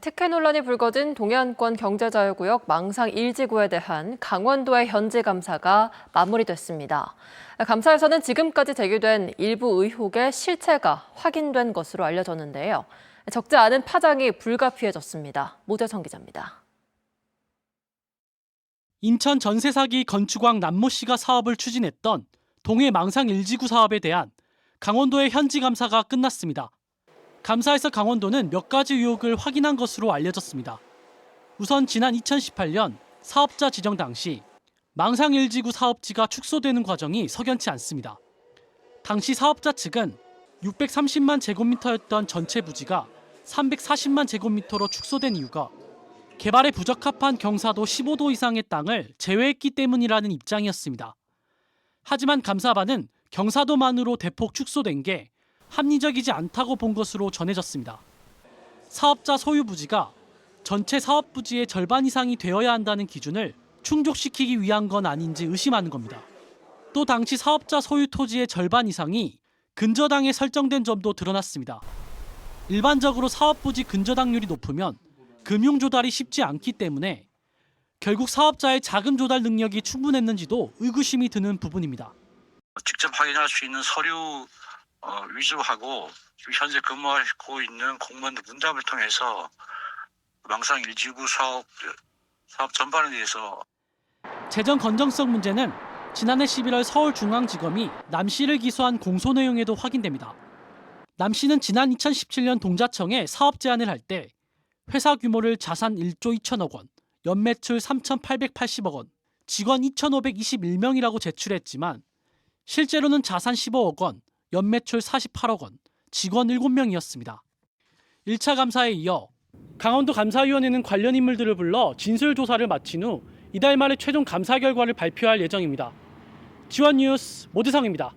특혜 논란이 불거진 동해안권 경제자유구역 망상 1지구에 대한 강원도의 현지 감사가 마무리됐습니다. 감사에서는 지금까지 제기된 일부 의혹의 실체가 확인된 것으로 알려졌는데요. 적지 않은 파장이 불가피해졌습니다. 모대성 기자입니다. 인천 전세 사기 건축왕 남모 씨가 사업을 추진했던 동해 망상 1지구 사업에 대한 강원도의 현지 감사가 끝났습니다. 감사에서 강원도는 몇 가지 의혹을 확인한 것으로 알려졌습니다. 우선 지난 2018년 사업자 지정 당시 망상 1지구 사업지가 축소되는 과정이 석연치 않습니다. 당시 사업자 측은 630만 제곱미터였던 전체 부지가 340만 제곱미터로 축소된 이유가 개발에 부적합한 경사도 15도 이상의 땅을 제외했기 때문이라는 입장이었습니다. 하지만 감사반은 경사도만으로 대폭 축소된 게 합리적이지 않다고 본 것으로 전해졌습니다. 사업자 소유 부지가 전체 사업 부지의 절반 이상이 되어야 한다는 기준을 충족시키기 위한 건 아닌지 의심하는 겁니다. 또 당시 사업자 소유 토지의 절반 이상이 근저당에 설정된 점도 드러났습니다. 일반적으로 사업 부지 근저당률이 높으면 금융 조달이 쉽지 않기 때문에 결국 사업자의 자금 조달 능력이 충분했는지도 의구심이 드는 부분입니다. 직접 확인할 수 있는 서류 어, 위조하고 지금 현재 근무하고 있는 공무원들 문담을 통해서 망상 일지구 사업 사업 전반에 대해서 재정 건정성 문제는 지난해 11월 서울중앙지검이 남 씨를 기소한 공소 내용에도 확인됩니다. 남 씨는 지난 2017년 동자청에 사업 제안을 할 때 회사 규모를 자산 1조 2천억 원, 연매출 3,880억 원, 직원 2,521명이라고 제출했지만 실제로는 자산 15억 원, 연매출 48억 원, 직원 7명이었습니다. 1차 감사에 이어 강원도 감사위원회는 관련 인물들을 불러 진술 조사를 마친 후 이달 말에 최종 감사 결과를 발표할 예정입니다. 지원 뉴스 모두성입니다.